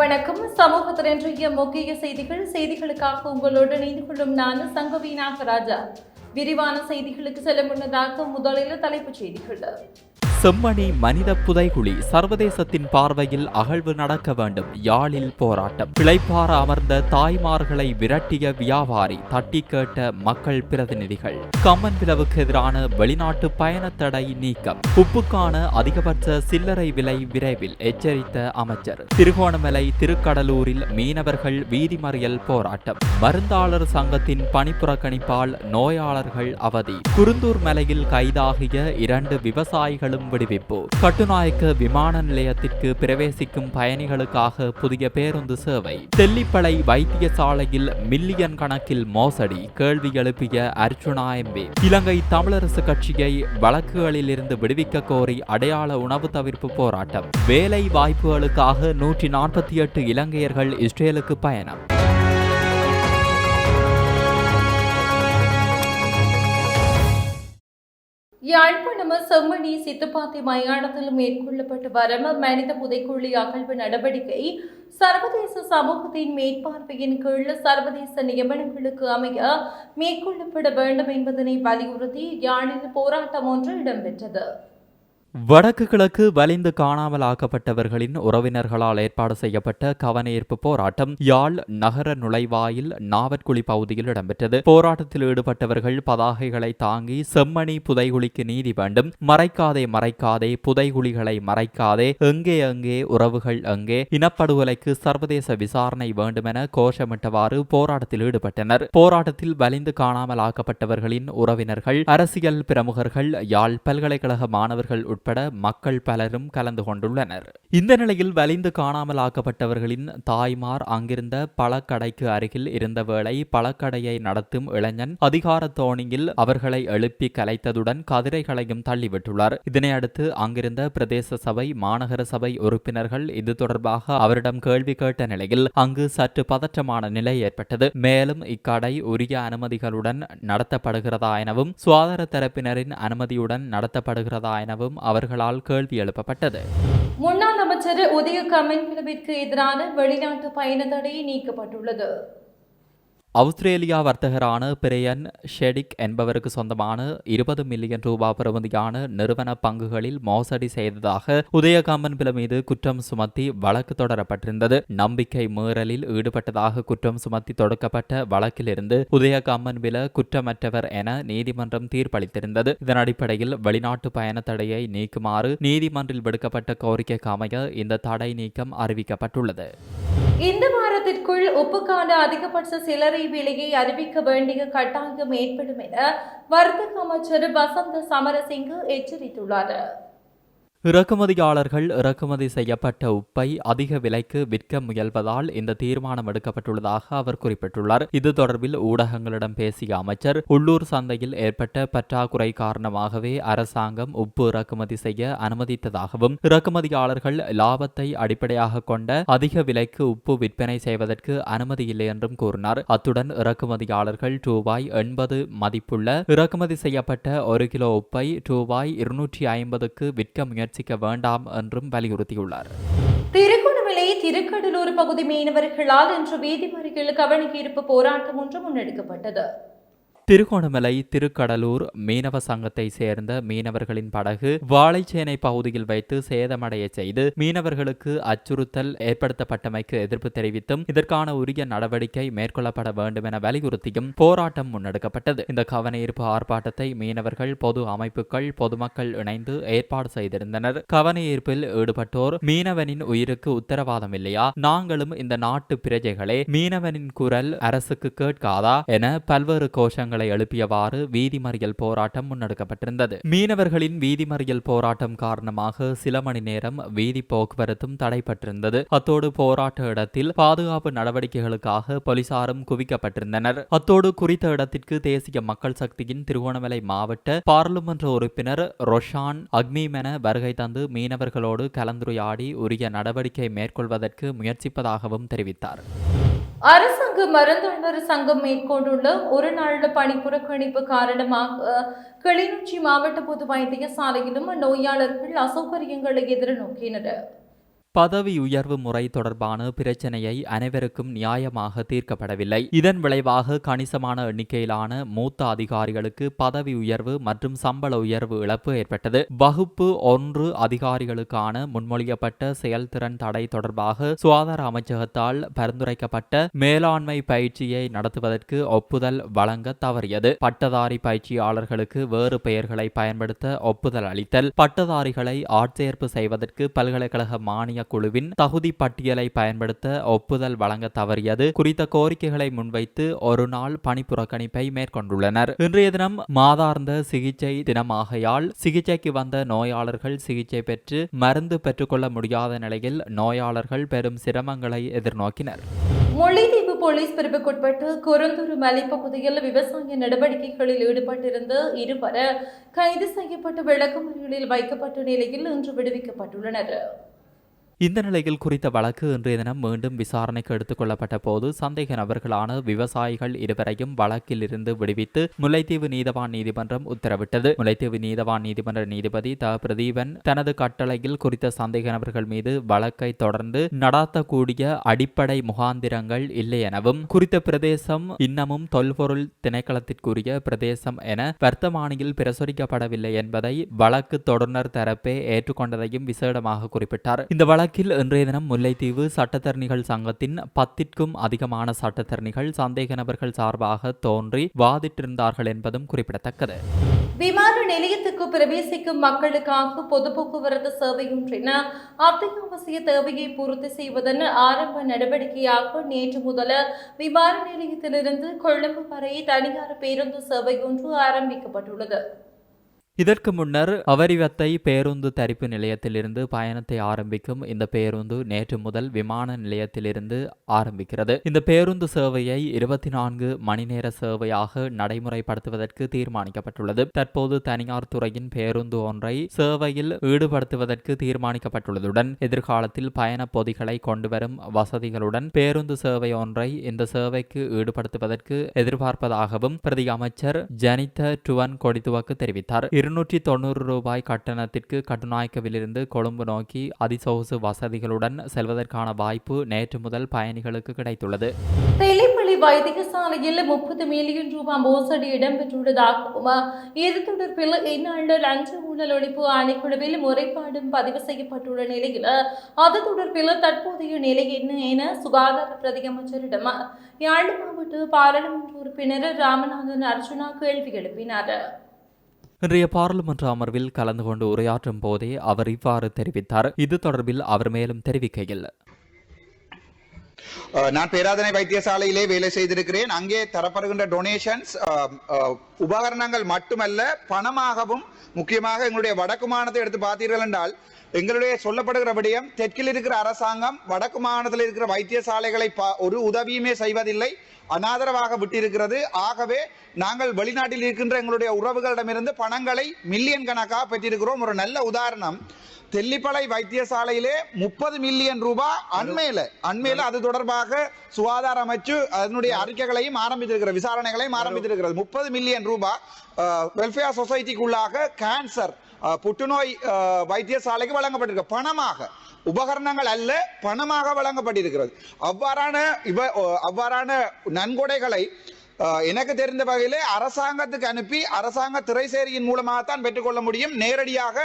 வணக்கம். சமூகத்தில் இன்றைய முக்கிய செய்திகள். செய்திகளுக்காக உங்களோடு இணைந்து கொள்ளும் நான் சங்கவி நாகராஜா. விரிவான செய்திகளுக்கு செல்ல முன்னதாக முதலில் தலைப்புச் செய்திகள். செம்மணி மனித புதைகுழி சர்வதேசத்தின் பார்வையில் அகழ்வு நடக்க வேண்டும். யாழில் போராட்டம். பிழைப்பார அமர்ந்த தாய்மார்களை விரட்டிய வியாபாரி தட்டி கேட்ட மக்கள் பிரதிநிதிகள். கம்மன் பிளவுக்கு எதிரான வெளிநாட்டு பயண தடை நீக்கம். உப்புக்கான அதிகபட்ச சில்லறை விலை விரைவில் எச்சரித்த அமைச்சர். திருகோணமலை திருக்கடலூரில் மீனவர்கள் வீதிமறியல் போராட்டம். மருந்தாளர் சங்கத்தின் பணிப்புறக்கணிப்பால் நோயாளர்கள் அவதி. குருந்தூர் மலையில் கைதாகிய இரண்டு விவசாயிகளும் விடுவிப்பு கட்டுநாயக்க விமான நிலையத்திற்கு பிரவேசிக்கும் பயணிகளுக்காக புதிய பேருந்து சேவை. தெல்லிப்பளை வைத்தியசாலையில் மில்லியன் கணக்கில் மோசடி கேள்வி எழுப்பிய அர்ச்சுனா எம்பி இலங்கை தமிழரசு கட்சியை வழக்குகளில் இருந்து விடுவிக்க கோரி அடையாள உணவு தவிர்ப்பு போராட்டம். வேலை வாய்ப்புகளுக்காக நூற்றி நாற்பத்தி எட்டு இலங்கையர்கள் இஸ்ரேலுக்கு பயணம். யாழ்ப்பாணம் செம்மணி சித்துப்பாத்தி மயானத்தில் மேற்கொள்ளப்பட்டு வரும் மனித புதைக்குழி அகழ்வு நடவடிக்கை சர்வதேச சமூகத்தின் மேற்பார்வையின் கீழ் சர்வதேச நியமனங்களுக்கு அமைய மேற்கொள்ளப்பட வேண்டும் என்பதனை வலியுறுத்தி யாழில் போராட்டம் ஒன்று இடம்பெற்றது. வடக்கு கிழக்கு வலிந்து காணாமல் ஆக்கப்பட்டவர்களின் உறவினர்களால் ஏற்பாடு செய்யப்பட்ட கவனஈர்ப்பு போராட்டம் யாழ் நகர நுழைவாயில் நாவற்குழி பகுதியில் இடம்பெற்றது. போராட்டத்தில் ஈடுபட்டவர்கள் பதாகைகளை தாங்கி செம்மணி புதைகுழிக்கு நீதி வேண்டும். மறைக்காதே மறைக்காதே புதைகுழிகளை மறைக்காதே எங்கே எங்கே உறவுகள் எங்கே இனப்படுகொலைக்கு சர்வதேச விசாரணை வேண்டுமென கோஷமிட்டவாறு போராட்டத்தில் ஈடுபட்டனர். போராட்டத்தில் வலிந்து காணாமல் ஆக்கப்பட்டவர்களின் உறவினர்கள் அரசியல் பிரமுகர்கள் யாழ் பல்கலைக்கழக மாணவர்கள் உட்பட மக்கள் பலரும் கலந்து கொண்டுள்ளனர். இந்த நிலையில் வலிந்து காணாமல் ஆக்கப்பட்டவர்களின் தாய்மார் அங்கிருந்த பழக்கடைக்கு அருகில் இருந்த வேளை பழக்கடையை நடத்தும் இளைஞன் அதிகார தோணியில் அவர்களை எழுப்பி கலைத்ததுடன் கதிரைகளையும் தள்ளிவிட்டுள்ளார். இதனையடுத்து அங்கிருந்த பிரதேச சபை மாநகர சபை உறுப்பினர்கள் இது தொடர்பாக அவரிடம் கேள்வி கேட்ட நிலையில் அங்கு சற்று பதற்றமான நிலை ஏற்பட்டது. மேலும் இக்கடை உரிய அனுமதிகளுடன் நடத்தப்படுகிறதா எனவும் சுகாதார தரப்பினரின் அனுமதியுடன் நடத்தப்படுகிறதா எனவும் அவர்களால் கேள்வி எழுப்பப்பட்டது. முன்னாள் அமைச்சர் உதய கமின்பிளவிற்கு எதிரான வெளிநாட்டு பயண தடை நீக்கப்பட்டுள்ளது. அவுஸ்திரேலியா வர்த்தகரான பிரேயன் ஷெடிக் என்பவருக்கு சொந்தமான இருபது மில்லியன் ரூபாய் பெறுமதியான நிறுவன பங்குகளில் மோசடி செய்ததாக உதயகாமன் பில மீது குற்றம் சுமத்தி வழக்கு தொடரப்பட்டிருந்தது. நம்பிக்கை மீறலில் ஈடுபட்டதாக குற்றம் சுமத்தி தொடுக்கப்பட்ட வழக்கிலிருந்து உதயகாமன் பில குற்றமற்றவர் என நீதிமன்றம் தீர்ப்பளித்திருந்தது. இதன் அடிப்படையில் வெளிநாட்டு பயண தடையை நீக்குமாறு நீதிமன்றில் விடுக்கப்பட்ட கோரிக்கைக்கு அமைய இந்த தடை நீக்கம் அறிவிக்கப்பட்டுள்ளது. இந்த வாரத்திற்குள் உப்புக்கான அதிகபட்ச சிலரை விலையை அறிவிக்க வேண்டிய கட்டாயம் ஏற்படும் என வர்த்தக அமைச்சர் வசந்த சமரசிங்கு எச்சரித்துள்ளார். இறக்குமதியாளர்கள் இறக்குமதி செய்யப்பட்ட உப்பை அதிக விலைக்கு விற்க முயல்வதால் இந்த தீர்மானம் எடுக்கப்பட்டுள்ளதாக அவர் குறிப்பிட்டுள்ளார். இது தொடர்பில் ஊடகங்களிடம் பேசிய அமைச்சர் உள்ளூர் சந்தையில் ஏற்பட்ட பற்றாக்குறை காரணமாகவே அரசாங்கம் உப்பு இறக்குமதி செய்ய அனுமதித்ததாகவும் இறக்குமதியாளர்கள் லாபத்தை அடிப்படையாக கொண்ட அதிக விலைக்கு உப்பு விற்பனை செய்வதற்கு அனுமதி இல்லை என்றும் கூறினார். அத்துடன் இறக்குமதியாளர்கள் ரூபாய் எண்பது மதிப்புள்ள இறக்குமதி செய்யப்பட்ட ஒரு கிலோ உப்பை ரூபாய் இருநூற்றி ஐம்பதுக்கு விற்க முயற்சி முயற்சிக்க வேண்டாம் என்றும் வலியுறுத்தியுள்ளார். திருகோணமலை திருக்கடலூர் பகுதி மீனவர்களால் இன்று வீதி மறியல் கவனஈர்ப்பு போராட்டம் ஒன்று முன்னெடுக்கப்பட்டது. திருகோணமலை திருக்கடலூர் மீனவ சங்கத்தை சேர்ந்த மீனவர்களின் படகு வாழைச்சேனை பகுதியில் வைத்து சேதமடைய செய்து மீனவர்களுக்கு அச்சுறுத்தல் ஏற்படுத்தப்பட்டமைக்கு எதிர்ப்பு தெரிவித்தும் இதற்கான உரிய நடவடிக்கை மேற்கொள்ளப்பட வேண்டும் என வலியுறுத்தியும் போராட்டம் முன்னெடுக்கப்பட்டது. இந்த கவனஈர்ப்பு ஆர்ப்பாட்டத்தை மீனவர்கள் பொது அமைப்புகள் பொதுமக்கள் இணைந்து ஏற்பாடு செய்திருந்தனர். கவனஈர்ப்பில் ஈடுபட்டோர் மீனவனின் உயிருக்கு உத்தரவாதம் இல்லையா? நாங்களும் இந்த நாட்டு பிரஜைகளே மீனவனின் குரல் அரசுக்கு கேட்காதா? என பல்வேறு கோஷங்கள் கோஷங்களை எழுப்பியவாறு வீதிமறியல் போராட்டம் முன்னெடுக்கப்பட்டிருந்தது. மீனவர்களின் வீதிமறியல் போராட்டம் காரணமாக சில மணி நேரம் வீதி போக்குவரத்தும் தடைப்பட்டிருந்தது அத்தோடு போராட்ட இடத்தில் பாதுகாப்பு நடவடிக்கைகளுக்காக போலீசாரும் குவிக்கப்பட்டிருந்தனர். அத்தோடு குறித்த இடத்திற்கு தேசிய மக்கள் சக்தியின் திருகோணமலை மாவட்ட பாராளுமன்ற உறுப்பினர் ரொஷான் அக்மீமென வருகை தந்து மீனவர்களோடு கலந்துரையாடி உரிய நடவடிக்கை மேற்கொள்வதற்கு முயற்சிப்பதாகவும் தெரிவித்தார். அரசாங்க மருந்துணர் சங்கம் மேற்கொண்டுள்ள ஒரு நாள் பணி புறக்கணிப்பு காரணமாக கிளிநொச்சி மாவட்ட பொது வைத்தியசாலையிலும் நோயாளர்கள் அசௌகரியங்களை எதிர்நோக்கினர். பதவி உயர்வு முறை தொடர்பான பிரச்சனையை அனைவருக்கும் நியாயமாக தீர்க்கப்படவில்லை. இதன் விளைவாக கணிசமான எண்ணிக்கையிலான மூத்த அதிகாரிகளுக்கு பதவி உயர்வு மற்றும் சம்பள உயர்வு இழப்பு ஏற்பட்டது. வகுப்பு ஒன்று அதிகாரிகளுக்கான முன்மொழியப்பட்ட செயல்திறன் தடை தொடர்பாக சுகாதார அமைச்சகத்தால் பரிந்துரைக்கப்பட்ட மேலாண்மை பயிற்சியை நடத்துவதற்கு ஒப்புதல் வழங்க தவறியது. பட்டதாரி பயிற்சியாளர்களுக்கு வேறு பெயர்களை பயன்படுத்த ஒப்புதல் அளித்தல். பட்டதாரிகளை ஆட்சேர்ப்பு செய்வதற்கு பல்கலைக்கழக மானிய குழுவின் தகுதி பட்டியலை பயன்படுத்த ஒப்புதல் வழங்க தவறியது குறித்த கோரிக்கைகளை முன்வைத்து ஒரு நாள் பணி புறக்கணிப்பை மேற்கொண்டுள்ளனர். இன்றைய தினம் மாதார்ந்த சிகிச்சை தினமாகையால் சிகிச்சைக்கு வந்த நோயாளர்கள் சிகிச்சை பெற்று மருந்து பெற்றுக்கொள்ள முடியாத நிலையில் நோயாளர்கள் பெரும் சிரமங்களை எதிர்நோக்கினர். முல்லைத்தீவு போலீஸ் பிரிவுக்குட்பட்டு குருந்தூர் மலைப்பகுதியில் விவசாய நடவடிக்கைகளில் ஈடுபட்டிருந்த இருவர் கைது செய்யப்பட்டு விளக்கமறியலில் வைக்கப்பட்ட நிலையில் இன்று விடுவிக்கப்பட்டுள்ளனர். இந்த நிலையில் குறித்த வழக்கு இன்றைய தினம் மீண்டும் விசாரணைக்கு எடுத்துக் கொள்ளப்பட்ட போது சந்தேக நபர்களான விவசாயிகள் இருவரையும் வழக்கில் இருந்து விடுவித்து முல்லைத்தீவு நீதவான் நீதிமன்றம் உத்தரவிட்டது. முல்லைத்தீவு நீதவான் நீதிமன்ற நீதிபதி த. பிரதீபன் தனது கட்டளையில் குறித்த சந்தேக நபர்கள் மீது வழக்கை தொடர்ந்து நடாத்தக்கூடிய அடிப்படை முகாந்திரங்கள் இல்லை எனவும் குறித்த பிரதேசம் இன்னமும் தொல்பொருள் திணைக்களத்திற்குரிய பிரதேசம் என வர்த்தமானியில் பிரசுரிக்கப்படவில்லை என்பதை வழக்கு தொடர்னர் தரப்பே ஏற்றுக்கொண்டதையும் விசேடமாக குறிப்பிட்டார். இந்த வழக்கு வழக்கில் இன்றைய தினம் முல்லைத்தீவு சட்டத்தரணிகள் சங்கத்தின் பத்திற்கும் அதிகமான சட்டத்தரணிகள் சந்தேக நபர்கள் சார்பாக தோன்றி வாதிட்டிருந்தார்கள் என்பதும் குறிப்பிடத்தக்கது. விமான நிலையத்துக்கு பிரவேசிக்கும் மக்களுக்காக பொது போக்குவரத்து சேவையொன்றின் அத்தியாவசிய தேவையை பூர்த்தி செய்வதன் ஆரம்ப நடவடிக்கையாக நேற்று முதல விமான நிலையத்திலிருந்து கொழும்பு வரை தனியார் பேருந்து சேவை ஒன்று ஆரம்பிக்கப்பட்டுள்ளது. இதற்கு முன்னர் அவரிவத்தை பேருந்து தரிப்பு நிலையத்திலிருந்து பயணத்தை ஆரம்பிக்கும் இந்த பேருந்து நேற்று முதல் விமான நிலையத்திலிருந்து ஆரம்பிக்கிறது. இந்த பேருந்து சேவையை இருபத்தி நான்கு மணி நேர சேவையாக நடைமுறைப்படுத்துவதற்கு தீர்மானிக்கப்பட்டுள்ளது. தற்போது தனியார் துறையின் பேருந்து ஒன்றை சேவையில் ஈடுபடுத்துவதற்கு தீர்மானிக்கப்பட்டுள்ளதுடன் எதிர்காலத்தில் பயண பொதிகளை கொண்டுவரும் வசதிகளுடன் பேருந்து சேவை ஒன்றை இந்த சேவைக்கு ஈடுபடுத்துவதற்கு எதிர்பார்ப்பதாகவும் பிரதி அமைச்சர் ஜனித டுவன் கொடிதுவக்கு தெரிவித்தார். இருநூற்றி தொண்ணூறு ரூபாய் கட்டணத்திற்கு கட்டுநாயக்கவிலிருந்து கொழும்பு நோக்கி அதிசொகுசு வசதிகளுடன் செல்வதற்கான வாய்ப்பு நேற்று முதல் பயணிகளுக்கு கிடைத்துள்ளது. தெல்லிப்பள்ளி வைத்தியசாலையில் முப்பது மில்லியன் ரூபாய் மோசடி இடம்பெற்றுள்ளதாகவும் இது தொடர்பில் இந்நாள் லஞ்ச ஊழல் ஒழிப்பு ஆணைக்குழுவில் முறைப்பாடும் பதிவு செய்யப்பட்டுள்ள நிலையில் அது தொடர்பில் தற்போதைய நிலை என்ன என சுகாதார பிரதி அமைச்சரிடம் யாழ் மாவட்ட பாராளுமன்ற உறுப்பினர் ராமநாதன் அர்ஜுனா கேள்வி எழுப்பினார். இன்றைய பாராளுமன்ற அமர்வில் கலந்து கொண்டு உரையாற்றும் போதே அவர் இவ்வாறு தெரிவித்தார். இது தொடர்பில் அவர் மேலும் தெரிவிக்கையில் Uh, நான் பேராதனை வைத்தியசாலையிலே வேலை செய்திருக்கிறேன். அங்கே தரப்படுகின்ற டொனேஷன்ஸ் um, uh, உபகரணங்கள் மட்டுமல்ல பணமாகவும் முக்கியமாக எங்களுடைய வடக்கு மாநிலத்தை எடுத்து பார்த்தீர்கள் என்றால் எங்களுடைய சொல்லப்படுகிற விடயம் தெற்கில் இருக்கிற அரசாங்கம் வடக்கு மாநிலத்தில் இருக்கிற வைத்தியசாலைகளை பா- ஒரு உதவியுமே செய்வதில்லை அனாதரவாக விட்டிருக்கிறது. ஆகவே நாங்கள் வெளிநாட்டில் இருக்கின்ற எங்களுடைய உறவுகளிடமிருந்து பணங்களை மில்லியன் கணக்காக பெற்றிருக்கிறோம். ஒரு நல்ல உதாரணம் தெல்லிப்பளை வைத்தியசாலையிலே முப்பது மில்லியன் ரூபாய் அண்மையில அண்மையில அது தொடர்பாக சுகாதார அமைச்சு அதனுடைய அறிக்கைகளையும் ஆரம்பித்திருக்கிறது விசாரணைகளையும் ஆரம்பித்திருக்கிறது. முப்பது மில்லியன் ரூபாய் வெல்ஃபேர் சொசைட்டிக்குள்ளாக கேன்சர் புற்றுநோய் வைத்தியசாலைக்கு வழங்கப்பட்டிருக்க. பணமாக. உபகரணங்கள் அல்ல பணமாக வழங்கப்பட்டிருக்கிறது. அவ்வாறான இவ அவ்வாறான நன்கொடைகளை எனக்கு தெரிந்த வகையில் அரசாங்கத்துக்கு அனுப்பி அரசாங்க திரைசேரியின் மூலமாகத்தான் பெற்றுக்கொள்ள முடியும். நேரடியாக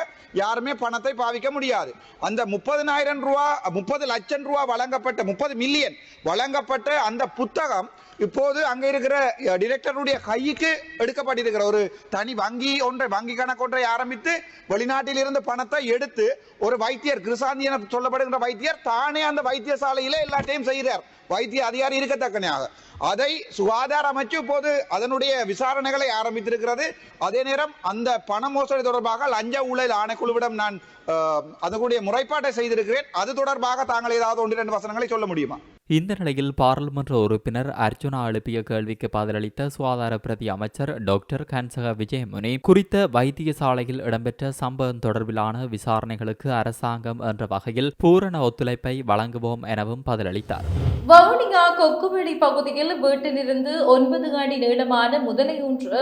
யாருமே பணத்தை பாவிக்க முடியாது. அந்த முப்பதினாயிரம் ரூபா முப்பது லட்சம் ரூபா வழங்கப்பட்ட முப்பது மில்லியன் வழங்கப்பட்ட அந்த புத்தகம் இப்போது அங்கே இருக்கிற டிரெக்டருடைய கைக்கு எடுக்கப்பட்டிருக்கிற ஒரு தனி வங்கி ஒன்றை வங்கி கணக்கு ஒன்றை ஆரம்பித்து வெளிநாட்டில் இருந்து பணத்தை எடுத்து ஒரு வைத்தியர் கிருசாந்தி என சொல்லப்படுகின்ற வைத்தியர் தானே அந்த வைத்தியசாலையிலே எல்லாத்தையும் செய்கிறார். வைத்திய அதிகாரி இருக்கத்தக்கனையாக அதை சுகாதார அமைச்சு இப்போது அதனுடைய விசாரணைகளை ஆரம்பித்திருக்கிறது. அதே நேரம் அந்த பண மோசடி தொடர்பாக லஞ்ச ஊழல் ஆணைக்குழுவிடம் நான் அஹ், அதனுடைய முறைப்பாட்டை செய்திருக்கிறேன். அது தொடர்பாக தாங்கள் ஏதாவது ஒன்று இரண்டு வசனங்களை சொல்ல முடியுமா? இந்த நிலையில் பாராளுமன்ற உறுப்பினர் அர்ஜுனா எழுப்பிய கேள்விக்கு பதிலளித்த சுகாதார பிரதி அமைச்சர் டாக்டர் கன்சக விஜயமுனி குறித்த வைத்தியசாலையில் இடம்பெற்ற சம்பவம் தொடர்பிலான விசாரணைகளுக்கு அரசாங்கம் என்ற வகையில் பூரண ஒத்துழைப்பை வழங்குவோம் எனவும் பதிலளித்தார். வவுனியா கொக்குவெளி பகுதியில் வீட்டிலிருந்து ஒன்பது அடி நீளமான முதலை ஒன்று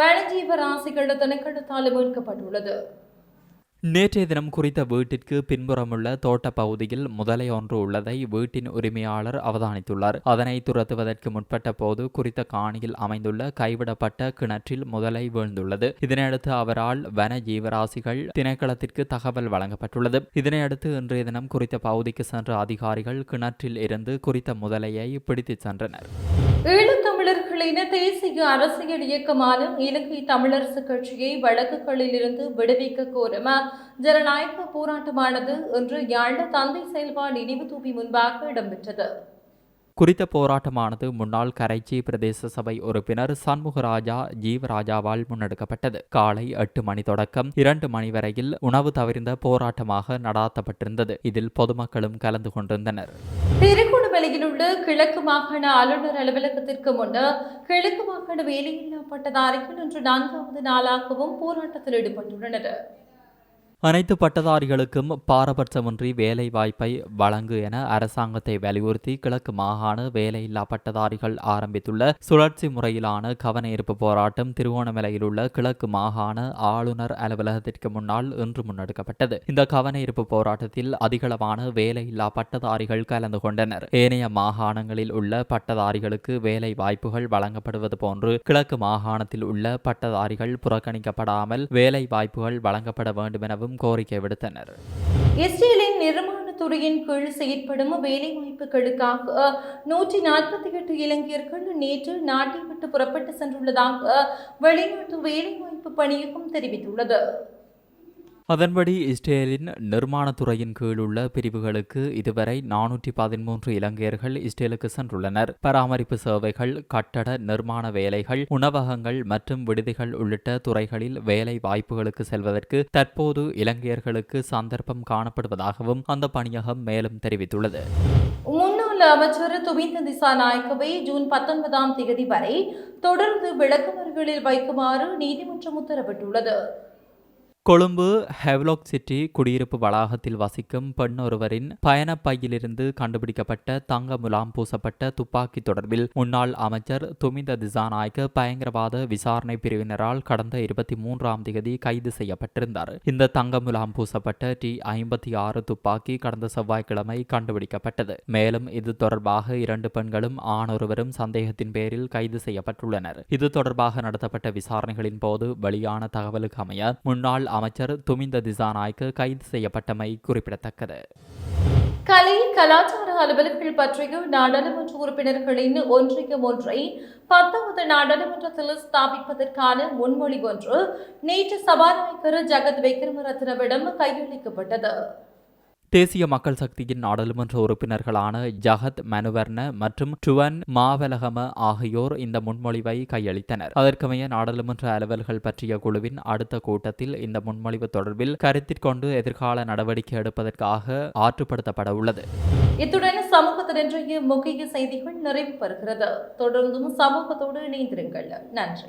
வனஜீவ ராசிகள் திணைக்களத்தால் மீட்கப்பட்டுள்ளது. நேற்றைய தினம் குறித்த வீட்டிற்கு பின்புறமுள்ள தோட்டப் பகுதியில் முதலை ஒன்று உள்ளதை வீட்டின் உரிமையாளர் அவதானித்துள்ளார். அதனை துரத்துவதற்கு முற்பட்ட போது குறித்த காணியில் அமைந்துள்ள கைவிடப்பட்ட கிணற்றில் முதலை வீழ்ந்துள்ளது. இதனையடுத்து அவரால் வன ஜீவராசிகள் திணைக்களத்திற்கு தகவல் வழங்கப்பட்டுள்ளது. இதனையடுத்து இன்றைய தினம் குறித்த பகுதிக்கு சென்ற அதிகாரிகள் கிணற்றில் இருந்து குறித்த முதலையை பிடித்துச் சென்றனர். ஈழத்தமிழர்களின் தேசிய அரசியல் இயக்கமான இலங்கை தமிழரசு கட்சியை வழக்குகளில் இருந்து விடுவிக்க கோரும். ஜனநாயக போராட்டமானது இன்று யாழ் தந்தை செயல்பாடு நினைவு தூபி முன்பாக இடம்பெற்றது. குறித்த போராட்டமானது முன்னாள் கரைச்சி பிரதேச சபை உறுப்பினர் சண்முகராஜா ஜீவராஜாவால் முன்னெடுக்கப்பட்டது. காலை எட்டு மணி தொடக்கம் இரண்டு மணி வரையில் உணவு தவிர்ந்த போராட்டமாக நடாத்தப்பட்டிருந்தது. இதில் பொதுமக்களும் கலந்து கொண்டிருந்தனர். திருகோணமலையில் உள்ள கிழக்கு மாகாண ஆளுநர் அலுவலகத்திற்கு முன்னர் கிழக்கு மாகாண வேலையில்லா பட்டதாரிகள் இன்று நான்காவது நாளாகவும் போராட்டத்தில் ஈடுபட்டுள்ளனர். அனைத்து பட்டதாரிகளுக்கும் பாரபட்சமின்றி வேலை வாய்ப்பை வழங்கு என அரசாங்கத்தை வலியுறுத்தி கிழக்கு மாகாண வேலையில்லா பட்டதாரிகள் ஆரம்பித்துள்ள சுழற்சி முறையிலான கவனஈர்ப்பு போராட்டம் திருவோணமலையில் உள்ள கிழக்கு மாகாண ஆளுநர் அலுவலகத்திற்கு முன்னால் இன்று முன்னெடுக்கப்பட்டது. இந்த கவனஈர்ப்பு போராட்டத்தில் அதிகளவான வேலையில்லா பட்டதாரிகள் கலந்து கொண்டனர். ஏனைய மாகாணங்களில் உள்ள பட்டதாரிகளுக்கு வேலை வாய்ப்புகள் வழங்கப்படுவது போன்று கிழக்கு மாகாணத்தில் உள்ள பட்டதாரிகள் புறக்கணிக்கப்படாமல் வேலை வாய்ப்புகள் வழங்கப்பட வேண்டும் எனவும் கோரிக்கை விடுத்தனர். இஸ்ரேலின் நிர்மாணத் துறையின் கீழ் செயற்படும் வேலைவாய்ப்புகளுக்காக நூற்றி நாற்பத்தி எட்டு இளைஞர்கள் நேற்று நாட்டை விட்டு புறப்பட்டு சென்றுள்ளதாக வெளிநாட்டு வேலைவாய்ப்பு பணியகம் தெரிவித்துள்ளது. அதன்படி இஸ்ரேலின் நிர்மாணத்துறையின் கீழ் உள்ள பிரிவுகளுக்கு இதுவரை நானூற்றி பதிமூன்று இலங்கையர்கள் இஸ்ரேலுக்கு சென்றுள்ளனர். பராமரிப்பு சேவைகள் கட்டட நிர்மாண வேலைகள் உணவகங்கள் மற்றும் விடுதிகள் உள்ளிட்ட துறைகளில் வேலை வாய்ப்புகளுக்கு செல்வதற்கு தற்போது இலங்கையர்களுக்கு சந்தர்ப்பம் காணப்படுவதாகவும் அந்த பணியகம் மேலும் தெரிவித்துள்ளது. முன்னாள் அமைச்சர் துமிந்த திசாநாயக்கவை ஜூன் பத்தொன்பதாம் தேதி வரை தொடர்ந்து விளக்கமறிகளில் வைக்குமாறு நீதிமன்றம் உத்தரவிட்டுள்ளது. கொழும்பு ஹெவ்லாக் சிட்டி குடியிருப்பு வளாகத்தில் வசிக்கும் பெண் ஒருவரின் பயணப்பையிலிருந்து கண்டுபிடிக்கப்பட்ட தங்க முலாம் பூசப்பட்ட துப்பாக்கி தொடர்பில் முன்னாள் அமைச்சர் துமிந்த திசாநாயக்க பயங்கரவாத விசாரணை பிரிவினரால் கடந்த இருபத்தி மூன்றாம் தேதி கைது செய்யப்பட்டிருந்தார். இந்த தங்க முலாம் பூசப்பட்ட டி ஐம்பத்தி ஆறு துப்பாக்கி கடந்த செவ்வாய்க்கிழமை கண்டுபிடிக்கப்பட்டது. மேலும் இது தொடர்பாக இரண்டு பெண்களும் ஆணொருவரும் சந்தேகத்தின் பேரில் கைது செய்யப்பட்டுள்ளனர். இது தொடர்பாக நடத்தப்பட்ட விசாரணைகளின் போது வெளியான தகவலுக்கு அமைய முன்னாள் அமைச்சர் துமிந்த திசாநாய்க்கு கைது செய்யப்பட்டமை குறிப்பிடத்தக்கது. கலை கலாச்சார அலுவலர்கள் பற்றிய நாடாளுமன்ற உறுப்பினர்களின் ஒன்றியம் ஒன்றை பத்தாவது நாடாளுமன்றத்தில் ஸ்தாபிப்பதற்கான முன்மொழிவு ஒன்று நேற்று சபாநாயகர் ஜகத் விக்ரமரத்னவிடம் கையளிக்கப்பட்டது. தேசிய மக்கள் சக்தியின் நாடாளுமன்ற உறுப்பினர்களான ஜகத் மனுவர்ண மற்றும் டுவன் மாவலகம ஆகியோர் இந்த முன்மொழிவை கையளித்தனர். அதற்கமைய நாடாளுமன்ற அலுவல்கள் பற்றிய குழுவின் அடுத்த கூட்டத்தில் இந்த முன்மொழிவு தொடர்பில் கருத்திற்கொண்டு எதிர்கால நடவடிக்கை எடுப்பதற்காக ஆற்றுப்படுத்தப்பட உள்ளது. இத்துடன் சமூகத்தில் இன்றைய முக்கிய செய்திகள் நிறைவு பெறுகிறது. தொடர்ந்தும் சமூகத்தோடு இணைந்திருங்கள். நன்றி.